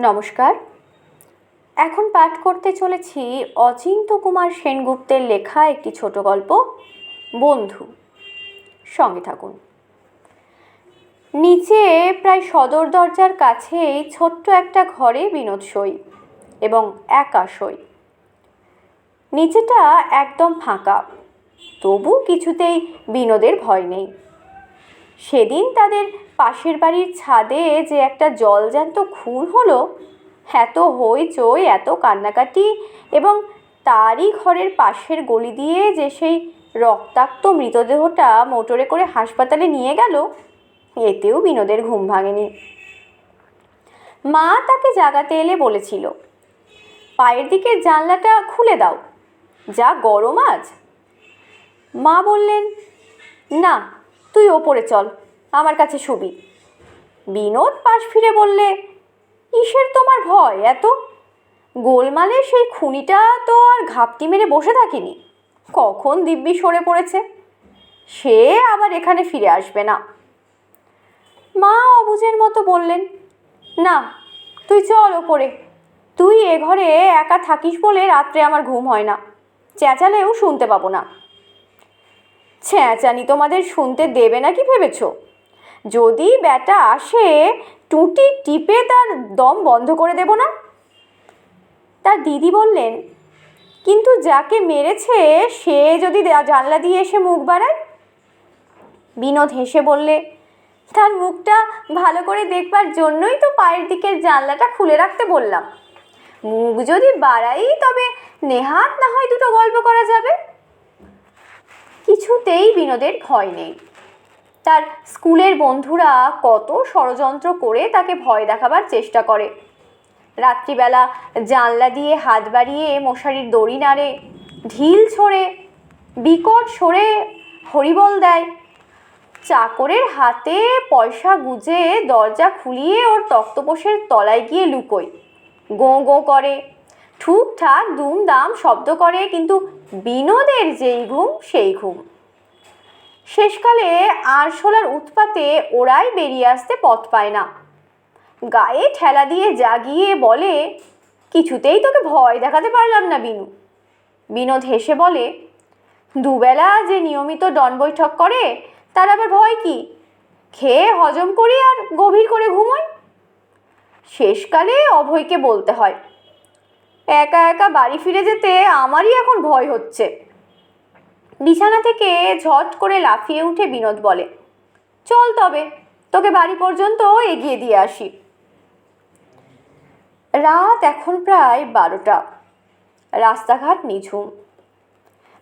নমস্কার। এখন পাঠ করতে চলেছি অচিন্ত কুমার সেনগুপ্তের লেখা একটি ছোট গল্প, বন্ধু। সঙ্গে থাকুন। নিচে প্রায় সদর দরজার কাছেই ছোট্ট একটা ঘরে বিনোদ সই এবং একা সই। নিচেটা একদম ফাঁকা, তবু কিছুতেই বিনোদের ভয় নেই। সেদিন তাদের পাশের বাড়ির ছাদে যে একটা জলজ্যান্ত খুন হলো, এত হইচই এত কান্নাকাটি এবং তারই ঘরের পাশের গলি দিয়ে যে সেই রক্তাক্ত মৃতদেহটা মোটরে করে হাসপাতালে নিয়ে গেল, এতেও বিনোদের ঘুম ভাঙেনি। মা তাকে জাগাতে এলে বলেছিল, পায়ের দিকের জানলাটা খুলে দাও, যা গরম আজ। মা বললেন, না তুই ওপরে চল, আমার কাছে শুবি। বিনোদ পাশ ফিরে বললে, কিসের তোমার ভয় এত? গোলমালে সেই খুনিটা তো আর ঘাপটি মেরে বসে থাকিনি। কখন দিব্যি সরে পড়েছে? সে আবার এখানে ফিরে আসবে না। মা অবুঝের মতো বললেন, না, তুই চল ওপরে। তুই এ ঘরে একা থাকিস বলে রাত্রে আমার ঘুম হয় না। চেঁচালেও শুনতে পাবো না। ছ্যাঁচানি তোমাদের শুনতে দেবে না কি ভেবেছ? যদি ব্যাটা আসে, টুটি টিপে তার দম বন্ধ করে দেব না? তার দিদি বললেন, কিন্তু যাকে মেরেছে, সে যদি জানলা দিয়ে এসে মুখ বাড়ায়? বিনোদ হেসে বললে, তার মুখটা ভালো করে দেখবার জন্যই তো পায়ের দিকের জানলাটা খুলে রাখতে বললাম। মুখ যদি বাড়াই তবে নেহাত না হয় দুটো গল্প করা যাবে। কিছুতেই বিনোদের ভয় নেই। তার স্কুলের বন্ধুরা কত ষড়যন্ত্র করে তাকে ভয় দেখাবার চেষ্টা করে। রাত্রিবেলা জানলা দিয়ে হাত বাড়িয়ে মশারির দড়ি নাড়ে, ঢিল ছোড়ে, বিকট সরে হরিবল দেয়। চাকরের হাতে পয়সা গুজে দরজা খুলিয়ে ওর তক্তপোষের তলায় গিয়ে লুকোয়। গোঁ গোঁ করে। ঠুকঠাক দুমদাম শব্দ করে, কিন্তু বিনোদের যেই ঘুম, সেই ঘুম। শেষকালে আরশোলার উৎপাতে ওরাই বেরিয়ে আসতে পথ পায় না। গায়ে ঠেলা দিয়ে জাগিয়ে বলে, কিছুতেই তোকে ভয় দেখাতে পারলাম না, বিনু। বিনোদ হেসে বলে, দুবেলা যে নিয়মিত ডন বৈঠক করে, তার আবার ভয় কি? খেয়ে হজম করি আর গভীর করে ঘুমোয় শেষকালে অভয়কে বলতে হয় একা একা বাড়ি ফিরে যেতে আমারই এখন ভয় হচ্ছে। বিছানা থেকে ঝট করে লাফিয়ে উঠে বিনোদ বলে, চল তবে, তোকে বাড়ি পর্যন্ত এগিয়ে দিয়ে আসি। রাত এখন প্রায় বারোটা। রাস্তাঘাট নিঝুম।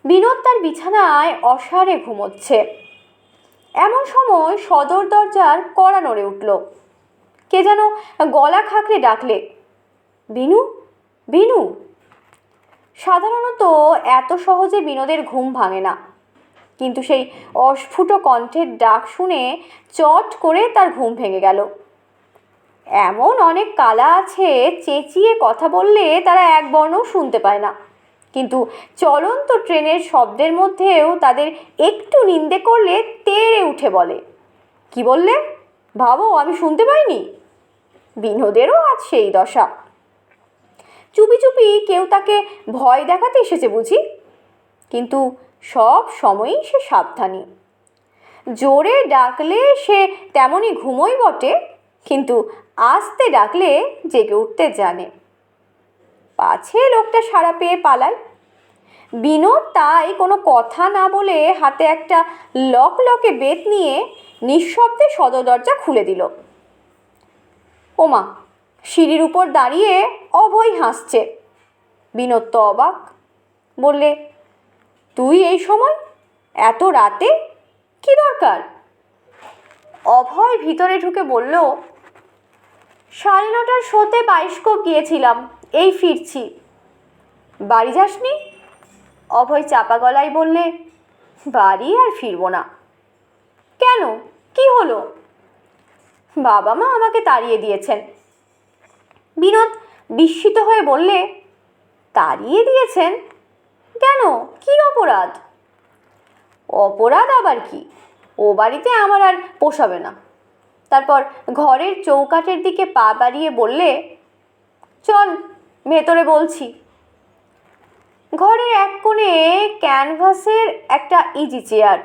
বিনোদ তার বিছানায় অসারে ঘুমোচ্ছে। এমন সময় সদর দরজার কড়া নড়ে উঠল। কে যেন গলা খাকড়ে ডাকলে, বিনু বিনু সাধারণত এত সহজে বিনোদের ঘুম ভাঙে না। কিন্তু সেই অস্ফুট কণ্ঠের ডাক শুনে চট করে তার ঘুম ভেঙে গেল। এমন অনেক কালা আছে, চেঁচিয়ে কথা বললে তারা এক বর্ণও শুনতে পায় না। কিন্তু চলন্ত ট্রেনের শব্দের মধ্যেও তাদের একটু নিন্দে করলে তেড়ে উঠে বলে, কি বললে? ভাবো, আমি শুনতে পাইনি? বিনোদেরও আজ সেই দশা। চুপি চুপি কেউ তাকে ভয় দেখাতে এসেছে বুঝি? কিন্তু সব সময়ই সে সাবধানী। জোরে ডাকলে সে তেমনই ঘুমোই বটে, কিন্তু আস্তে ডাকলে জেগে উঠতে জানে। পাছে লোকটা সাড়া পেয়ে পালায়। বিনোদ তাই কোনো কথা না বলে হাতে একটা লক লকে বেত নিয়ে নিঃশব্দে সদর দরজা খুলে দিল। ওমা সিঁড়ির উপর দাঁড়িয়ে অভয় হাসছে। বিনোদ তো অবাক। বললে, তুই এই সময়? এত রাতে? কি দরকার? অভয় ভিতরে ঢুকে বলল, সাড়ে নটার শোতে বাইস্কোপ গিয়েছিলাম, এই ফিরছি। বাড়ি যাসনি? অভয় চাপা গলায় বললে, বাড়ি আর ফিরবো না। কেন? কি হলো? বাবা মা আমাকে তাড়িয়ে দিয়েছেন। বিনোদ বিস্মিত হয়ে বললে, তাড়িয়ে দিয়েছেন? কেন? কি অপরাধ? অপরাধ আবার কি? ও বাড়িতে আমার আর পোষাবে না। তারপর ঘরের চৌকাঠের দিকে পা বাড়িয়ে বললে, চল, ভেতরে বলছি। ঘরের এক কোণে ক্যানভাসের একটা ইজি চেয়ার।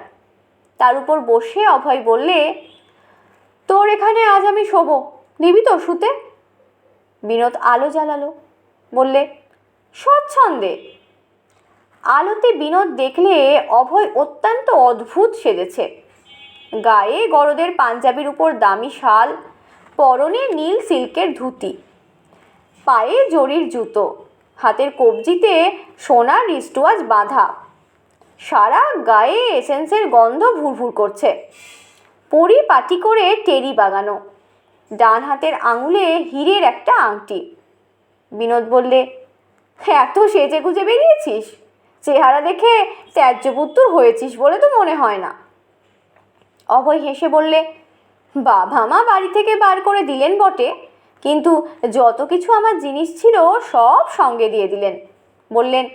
তার উপর বসে অভয় বললে, তোর এখানে আজ আমি শোবো। দিবি তো শুতে? বিনোদ আলো জ্বালালো, বললে, স্বচ্ছন্দে। আলোতে বিনোদ দেখলে অভয় অত্যন্ত অদ্ভুত সেজেছে। গায়ে গরদের পাঞ্জাবির উপর দামি শাল, পরনে নীল সিল্কের ধুতি, পায়ে জরির জুতো, হাতের কবজিতে সোনার রিস্টওয়াচ বাঁধা। সারা গায়ে এসেন্সের গন্ধ ভুরভুর করছে। পরিপাটি করে টেরি বাগানো। ডান হাতের আঙুলে হীরের একটা আংটি। বিনোদ বললে, এত সেজে গুজে বেরিয়েছিস? চেহারা দেখে ত্যায্যপুত্তুর হয়েছিস বলে তো মনে হয় না। অভয় হেসে বললে, বাবা মা বাড়ি থেকে বার করে দিলেন বটে, কিন্তু যত কিছু আমার জিনিস ছিল সব সঙ্গে দিয়ে দিলেন। বললেন,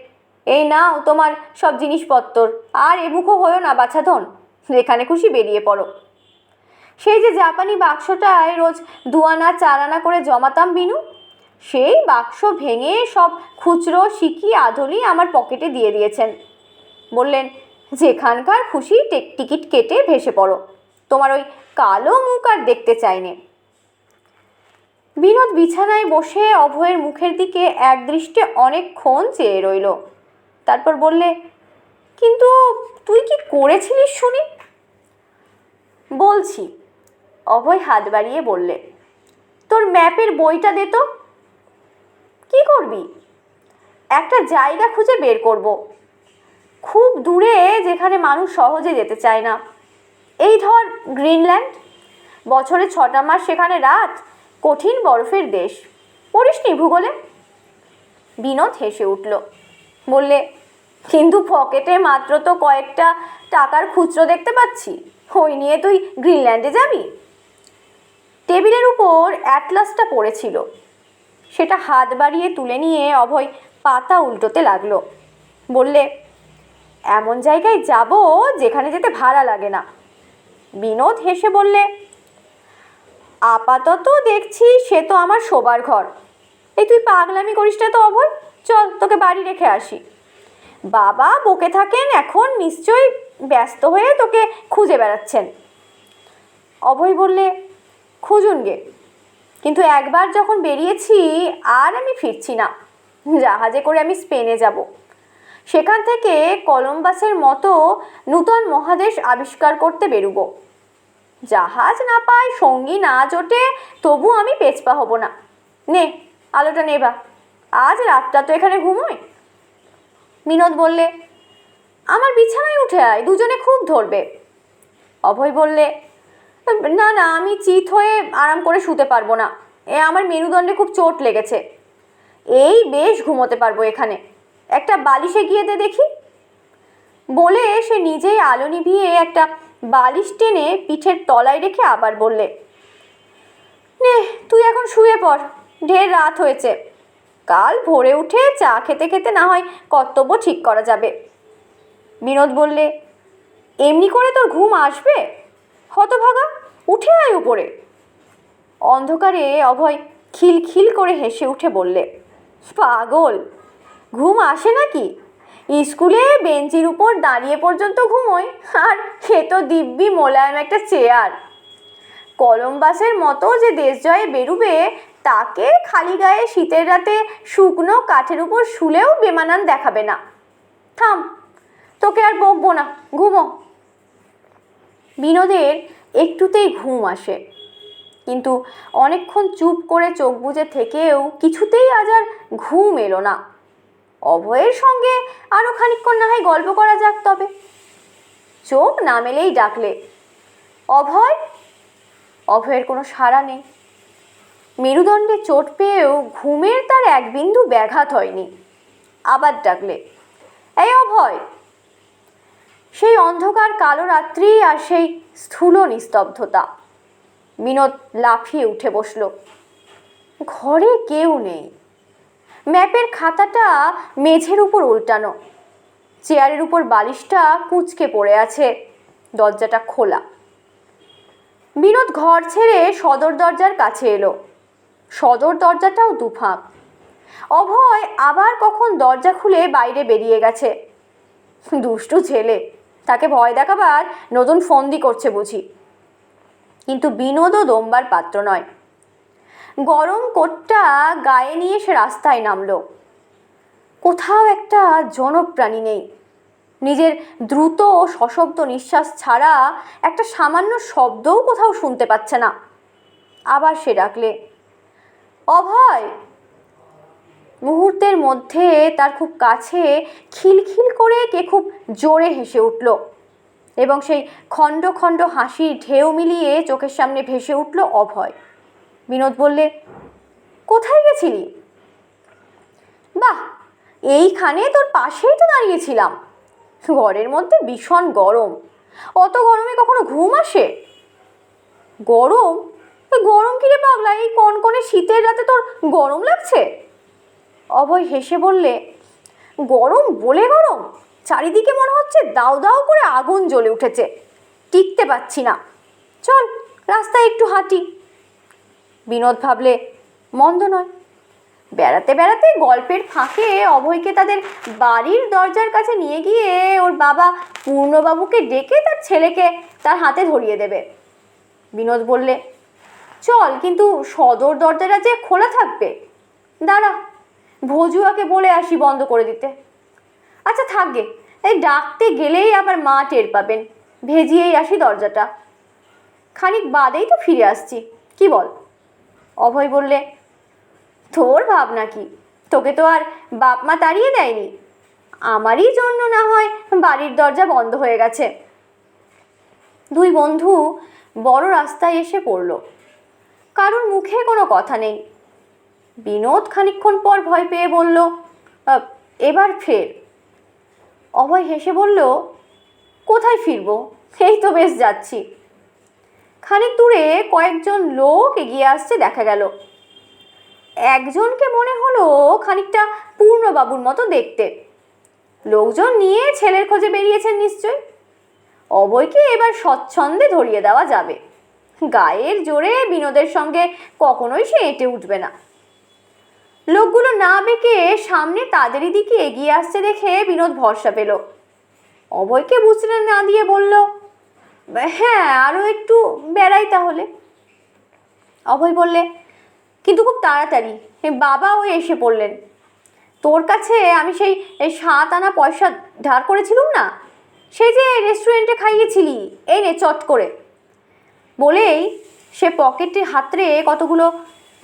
এই নাও তোমার সব জিনিসপত্র আর এমুখো হয়েও না বাছাধন যেখানে খুশি বেরিয়ে পড়ো। সেই যে জাপানি বাক্সটায় রোজ দুয়ানা চারানা করে জমাতাম, বিনু? সেই বাক্স ভেঙে সব খুচরো সিকি আধলি আমার পকেটে দিয়ে দিয়েছেন। বললেন, যেখানকার খুশি টিকিট কেটে ভেসে পড়ো। তোমার ওই কালো মুখ আর দেখতে চাইনে বিনোদ বিছানায় বসে অভয়ের মুখের দিকে এক দৃষ্টে অনেকক্ষণ চেয়ে রইল। তারপর বললে, কিন্তু তুই কি করেছিলিস শুনি? বলছি অভয় হাত বাড়িয়ে বললে, তোর ম্যাপের বইটা দে তো। কি করবি? একটা জায়গা খুঁজে বের করব। খুব দূরে যেখানে মানুষ সহজে যেতে চায় না। এই ধর গ্রিনল্যান্ড। বছরে ছটা মাস সেখানে রাত, কঠিন বরফের দেশ। পড়িসনি ভূগোলে? বিনোদ হেসে উঠল। বললে, কিন্তু পকেটে মাত্র তো কয়েকটা টাকার খুচরো দেখতে পাচ্ছি। ওই নিয়ে তুই গ্রিনল্যান্ডে যাবি? টেবিলের উপর অ্যাটলাসটা পড়েছিল। সেটা হাত বাড়িয়ে তুলে নিয়ে অভয় পাতা উল্টোতে লাগল। বললে, এমন জায়গায় যাব যেখানে যেতে ভাড়া লাগে না। বিনোদ হেসে বললে, আপাতত দেখছি সে তো আমার শোবার ঘর। এই তুই পাগলামি করিস না তো অভয়? চল, তোকে বাড়ি রেখে আসি। বাবা বকে থাকেন এখন, নিশ্চয়ই ব্যস্ত হয়ে তোকে খুঁজে বেড়াচ্ছেন। অভয় বললে খুঁজুন গে কিন্তু একবার যখন বেরিয়েছি, আর আমি ফিরছি না। জাহাজে করে আমি স্পেনে যাব। সেখান থেকে কলম্বাসের মতো নূতন মহাদেশ আবিষ্কার করতে বেরুবো। জাহাজ না পাই সঙ্গী না জোটে, তবু আমি পেছপা হব না। নে, আলোটা নেবা আজ রাতটা তো এখানে ঘুমোয়। বিনোদ বললে, আমার বিছানায় উঠে আয়, দুজনে খুব ধরবে। অভয় বললে না না, আমি চিত হয়ে আরাম করে শুতে পারব না। এ, আমার মেরুদণ্ডে খুব চোট লেগেছে। এই বেশ ঘুমোতে পারব এখানে। একটা বালিশে গিয়ে দে দেখি। বলে সে নিজেই আলো নিভিয়ে একটা বালিশ টেনে পিঠের তলায় রেখে আবার বললে, নে, তুই এখন শুয়ে পড়, ঢের রাত হয়েছে। কাল ভোরে উঠে চা খেতে খেতে না হয় কর্তব্য ঠিক করা যাবে। বিনোদ বললে, এমনি করে তোর ঘুম আসবে? হতভাগা, উঠে আয় উপরে। অন্ধকারে অভয় খিলখিল করে হেসে উঠে বললে, পাগল, ঘুম আসে নাকি? স্কুলে বেঞ্চির উপর দাঁড়িয়ে পর্যন্ত ঘুমোয়? আর সে তো দিব্যি মোলায়েম একটা চেয়ার। কলম্বাসের মতো যে দেশ জয়ে বেরুবে, তাকে খালি গায়ে শীতের রাতে শুকনো কাঠের উপর শুলেও বেমানান দেখাবে না। থাম, তোকে আর বকবো না, ঘুমো। বিনোদের একটুতেই ঘুম আসে। কিন্তু অনেকক্ষণ চুপ করে চোখ বুজে থেকেও কিছুতেই আজ আর ঘুম এলো না। অভয়ের সঙ্গে আরও খানিকক্ষণ না হয় গল্প করা যাক তবে। চোখ না মেলেই ডাকলে, অভয়, অভয়ের কোনো সাড়া নেই। মেরুদণ্ডে চোট পেয়েও ঘুমের তার এক বিন্দু ব্যাঘাত হয়নি। আবার ডাকলে, এই অভয় সেই অন্ধকার কালো রাত্রি আর সেই স্থূল নিস্তব্ধতা। বিনোদ লাফিয়ে উঠে বসল। ঘরে কেউ নেই। ম্যাপের খাতাটা মেঝের উপর উল্টানো। চেয়ারের উপর বালিশটা কুঁচকে পড়ে আছে। দরজাটা খোলা। বিনোদ ঘর ছেড়ে সদর দরজার কাছে এলো। সদর দরজাটাও দুফাঁক। অভয় আবার কখন দরজা খুলে বাইরে বেরিয়ে গেছে। দুষ্টু ছেলে। তাকে ভয় দেখাবার নতুন ফন্দি করছে বুঝি। কিন্তু বিনোদও দমবার পাত্র নয়। গরম কোটটা গায়ে নিয়ে সে রাস্তায় নামলো। কোথাও একটা জনপ্রাণী নেই। নিজের দ্রুত ও সশব্দ নিঃশ্বাস ছাড়া একটা সামান্য শব্দও কোথাও শুনতে পাচ্ছে না। আবার সে ডাকলে, অভয়! মুহূর্তের মধ্যে তার খুব কাছে খিলখিল করে কে খুব জোরে হেসে উঠল এবং সেই খণ্ড খণ্ড হাসির ঢেউ মিলিয়ে চোখের সামনে ভেসে উঠল অভয়। বিনোদ বললে, কোথায় গেছিলি? বাহ, এইখানে তোর পাশেই তো দাঁড়িয়েছিলাম। ঘরের মধ্যে ভীষণ গরম। অত গরমে কখনো ঘুম আসে? গরম? গরম কিরে পাগলা? এই কনকনে শীতের রাতে তোর গরম লাগছে? অভয় হেসে বললে, গরম, বলে গরম? চারিদিকে মনে হচ্ছে দাও দাও করে আগুন জ্বলে উঠেছে। টিকতে পাচ্ছি না। চল, রাস্তায় একটু হাঁটি। বিনোদ ভাবলে, মন্দ নয়। বেড়াতে বেড়াতে গল্পের ফাঁকে অভয়কে তাদের বাড়ির দরজার কাছে নিয়ে গিয়ে ওর বাবা পূর্ণবাবুকে ডেকে তার ছেলেকে তার হাতে ধরিয়ে দেবে। বিনোদ বললে, চল, কিন্তু সদর দরজাটা যে খোলা থাকবে। দাঁড়া ভজুয়াকে বলে আসি বন্ধ করে দিতে। আচ্ছা থাকবে এই ডাকতে গেলেই আবার মা টের পাবেন। ভেজিয়েই আসি দরজাটা। খানিক বাদেই তো ফিরে আসছি। কি বল? অভয় বললে, তোর ভাবনা কি? তোকে তো আর বাপ মা তাড়িয়ে দেয়নি। আমারই জন্য না হয় বাড়ির দরজা বন্ধ হয়ে গেছে। দুই বন্ধু বড় রাস্তায় এসে পড়ল। কারোর মুখে কোনো কথা নেই। বিনোদ খানিকক্ষণ পর ভয় পেয়ে বলল এবার ফের। অভয় হেসে বলল, কোথায় ফিরবো? সেই তো বেশ যাচ্ছি। খানিক দূরে কয়েকজন লোক এগিয়ে আসছে, দেখা গেল। একজনকে মনে হলো খানিকটা পূর্ণবাবুর মতো দেখতে। লোকজন নিয়ে ছেলের খোঁজে বেরিয়েছেন নিশ্চয় অবয়কে এবার স্বচ্ছন্দে ধরিয়ে দেওয়া যাবে। গায়ের জোরে বিনোদের সঙ্গে কখনোই সে এঁটে উঠবে না। লোকগুলো না বেঁকে সামনে তাদেরই দিকে এগিয়ে আসছে দেখে বিনোদ ভরসা পেল। অভয়কে বুঝতে না দিয়ে বলল হ্যাঁ আরও একটু বেড়াই তাহলে। অভয় বললে, কিন্তু খুব তাড়াতাড়ি বাবাও এসে পড়লেন। তোর কাছে আমি সেই সাত আনা পয়সা ধার করেছিলুম না? সেই যে রেস্টুরেন্টে খাইয়েছিলি, এই নে চট করে। বলেই সে পকেটে হাতরে কতগুলো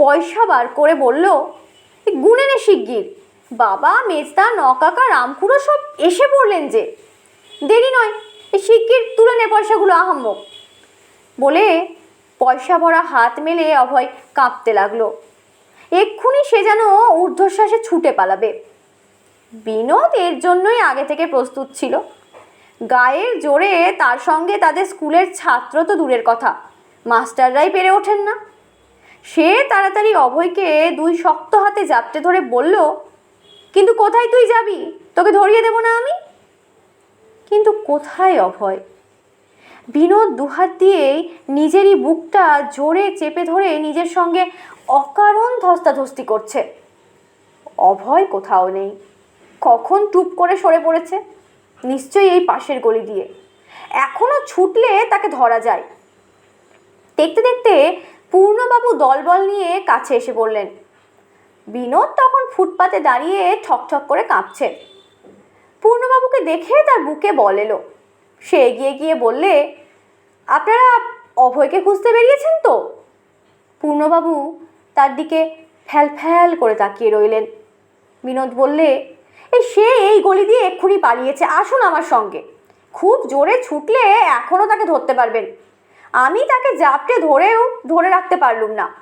পয়সা বার করে বলল "এই গুনে নে শিগগির। বাবা, মেজদা, নকাকা রামকুড়ো সব এসে পড়লেন যে। দেরি নয়, এই শিগগির তুলে নে পয়সাগুলো, আহাম্মক। বলে পয়সা ভরা হাত মেলে অভয় কাঁপতে লাগল। এক্ষুনি সে যেন ঊর্ধ্বশ্বাসে ছুটে পালাবে। বিনোদ এর জন্যই আগে থেকে প্রস্তুত ছিল। গায়ের জোরে তার সঙ্গে তাদের স্কুলের ছাত্র তো দূরের কথা। মাস্টাররাই পেরে ওঠেন না। সে তাড়াতাড়ি অভয়কে দুই শক্ত হাতে জাপটে ধরে বলল, কিন্তু কোথায় তুই যাবি? তোকে ধরিয়ে দেবো না আমি? কিন্তু কোথায় অভয়? বিনোদ দুহাত দিয়েই নিজেরই বুকটা জোরে চেপে ধরে নিজের সঙ্গে অকারণ ধস্তাধস্তি করছে। অভয় কোথাও নেই। কখন টুপ করে সরে পড়েছে? নিশ্চয়ই এই পাশের গলি দিয়ে। এখনও ছুটলে তাকে ধরা যায়। দেখতে দেখতে পূর্ণবাবু দলবল নিয়ে কাছে এসে পড়লেন বিনোদ তখন ফুটপাতে দাঁড়িয়ে ঠকঠক করে কাঁপছে। পূর্ণবাবুকে দেখে তার বুকে বল এলো। সে এগিয়ে গিয়ে বললে, আপনারা অভয়কে খুঁজতে বেরিয়েছেন তো? পূর্ণবাবু তার দিকে ফ্যাল ফ্যাল করে তাকিয়ে রইলেন। বিনোদ বললে এই সে এই গলি দিয়ে এক্ষুনি পালিয়েছে, আসুন আমার সঙ্গে। খুব জোরে ছুটলে এখনও তাকে ধরতে পারবেন। আমি তাকে জাপটে ধরেও ধরে রাখতে পারলুম না।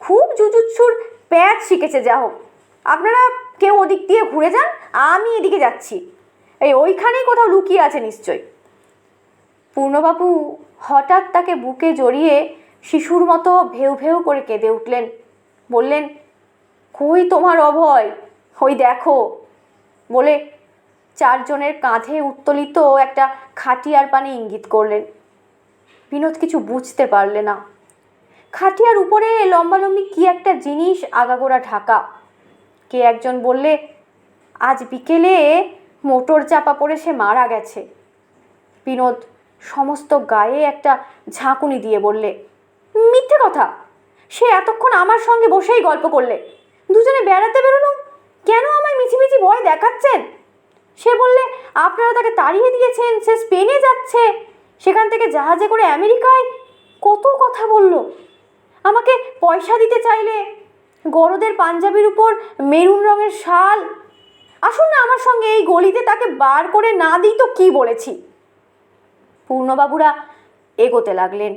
খুব জুজুৎসুর প্যাচ শিখেছে যা হোক। আপনারা কেউ ওদিক দিয়ে ঘুরে যান, আমি এদিকে যাচ্ছি। এই ওইখানেই কোথাও লুকিয়ে আছে নিশ্চয়। পূর্ণবাবু হঠাৎ তাকে বুকে জড়িয়ে শিশুর মতো ভেউ ভেউ করে কেঁদে উঠলেন। বললেন, কই তোমার অভয়? ওই দেখো। বলে চারজনের কাঁধে উত্তোলিত একটা খাটিয়ার পানে ইঙ্গিত করলেন। বিনোদ কিছু বুঝতে পারলে না। খাটিয়ার উপরে লম্বালম্বি কি একটা জিনিস আগাগোড়া ঢাকা। কে একজন বললে, আজ বিকেলে মোটর চাপা পড়ে সে মারা গেছে। বিনোদ সমস্ত গায়ে একটা ঝাঁকুনি দিয়ে বললে, মিথ্যে কথা! সে এতক্ষণ আমার সঙ্গে বসেই গল্প করলে। দুজনে বেড়াতে বেরোনো কেন আমায় মিছিমিছি ভয় দেখাচ্ছেন? সে বললে, আপনারা তাকে তাড়িয়ে দিয়েছেন, সে স্পেনে যাচ্ছে। সেখান থেকে জাহাজে করে আমেরিকায়? কত কথা বলল? আমাকে পয়সা দিতে চাইলে গরদের পাঞ্জাবির উপর মেরুন রঙের শাল? আসুন না আমার সঙ্গে, এই গলিতে তাকে বার করে না দিই তো কী বলেছি? পূর্ণবাবুরা এগোতে লাগলেন।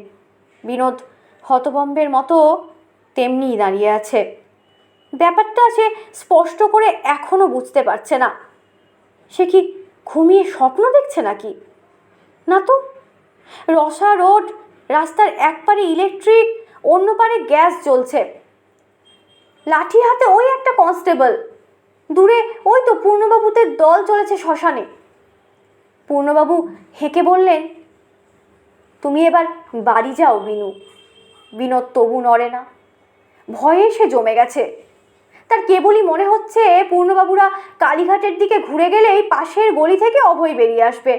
বিনোদ হতবম্বের মতো তেমনিই দাঁড়িয়ে আছে। ব্যাপারটা সে স্পষ্ট করে এখনও বুঝতে পারছে না। সে কি ঘুমিয়ে স্বপ্ন দেখছে নাকি? না তো রসা রোড, রাস্তার এক পারে ইলেকট্রিক, অন্য পারে গ্যাস জ্বলছে। লাঠি হাতে ওই একটা কনস্টেবল। দূরে ওই তো পূর্ণবাবুদের দল চলেছে শ্মশানে। পূর্ণবাবু হেঁকে বললেন, তুমি এবার বাড়ি যাও, বিনু। বিনোদ তবু নড়ে না। ভয়ে সে জমে গেছে। তার কেবলই মনে হচ্ছে পূর্ণবাবুরা কালীঘাটের দিকে ঘুরে গেলেই পাশের গলি থেকে অভয় বেরিয়ে আসবে।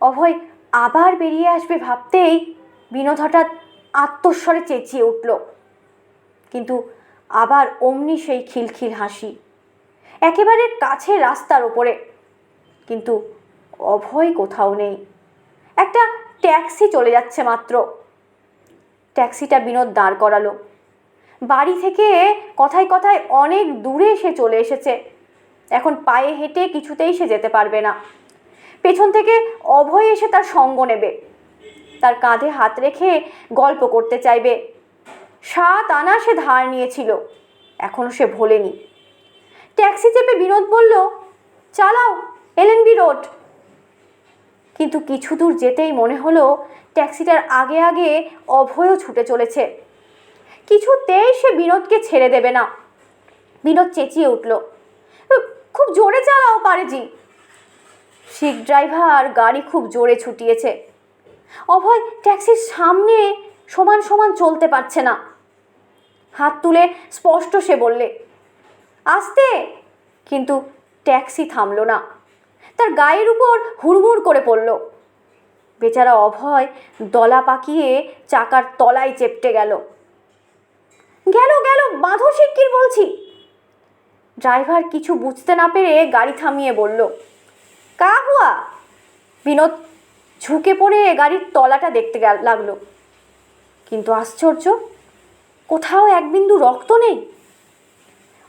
অভয় আবার বেরিয়ে আসবে ভাবতেই বিনোদ হঠাৎ আত্মস্বরে চেঁচিয়ে উঠল। কিন্তু আবার অমনি সেই খিলখিল হাসি। একেবারে কাছে রাস্তার ওপরে। কিন্তু অভয় কোথাও নেই। একটা ট্যাক্সি চলে যাচ্ছে মাত্র। ট্যাক্সিটা বিনোদ দাঁড় করালো। বাড়ি থেকে কথায় কথায় অনেক দূরে সে চলে এসেছে। এখন পায়ে হেঁটে কিছুতেই সে যেতে পারবে না। পেছন থেকে অভয় এসে তার সঙ্গ নেবে। তার কাঁধে হাত রেখে গল্প করতে চাইবে। সাত আনা সে ধার নিয়েছিল এখনও সে ভোলেনি। ট্যাক্সি চেপে বিনোদ বলল, চালাও এলএনবি রোড। কিন্তু কিছু দূর যেতেই মনে হলো ট্যাক্সিটার আগে আগে অভয়ও ছুটে চলেছে। কিছুতেই সে বিনোদকে ছেড়ে দেবে না। বিনোদ চেঁচিয়ে উঠল খুব জোরে চালাও, পারেজি। শিখ ড্রাইভার গাড়ি খুব জোরে ছুটিয়েছে। অভয় ট্যাক্সির সামনে সমান সমান চলতে পারছে না। হাত তুলে স্পষ্ট সে বললে, আসতে। কিন্তু ট্যাক্সি থামলো না। তার গায়ের উপর হুড়মুড় করে পড়ল। বেচারা অভয় দলা পাকিয়ে চাকার তলায় চেপটে গেল। গেল গেল, বাঁধো শিগগির বলছি। ড্রাইভার কিছু বুঝতে না পেরে গাড়ি থামিয়ে বলল কা হুয়া? বিনোদ ঝুঁকে পড়ে গাড়ির তলাটা দেখতে লাগল। কিন্তু আশ্চর্য, কোথাও এক বিন্দু রক্ত নেই।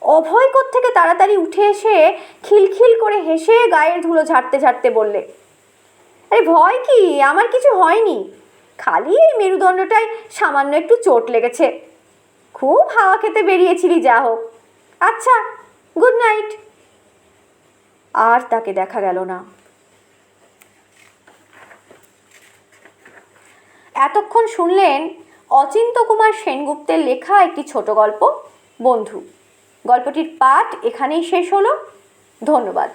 অভয় থেকে তাড়াতাড়ি উঠে এসে খিলখিল করে হেসে গায়ের ধুলো ঝাড়তে ঝাড়তে বললে, আরে ভয় কি? আমার কিছু হয়নি। খালি এই মেরুদণ্ডটায় সামান্য একটু চোট লেগেছে। খুব হাওয়া খেতে বেরিয়েছিলি যা হোক আচ্ছা গুড নাইট আর তাকে দেখা গেল না। এতক্ষণ শুনলেন অচিন্ত কুমার সেনগুপ্তের লেখা একটি ছোট গল্প। বন্ধু, গল্পটির পাঠ এখানেই শেষ হলো। ধন্যবাদ।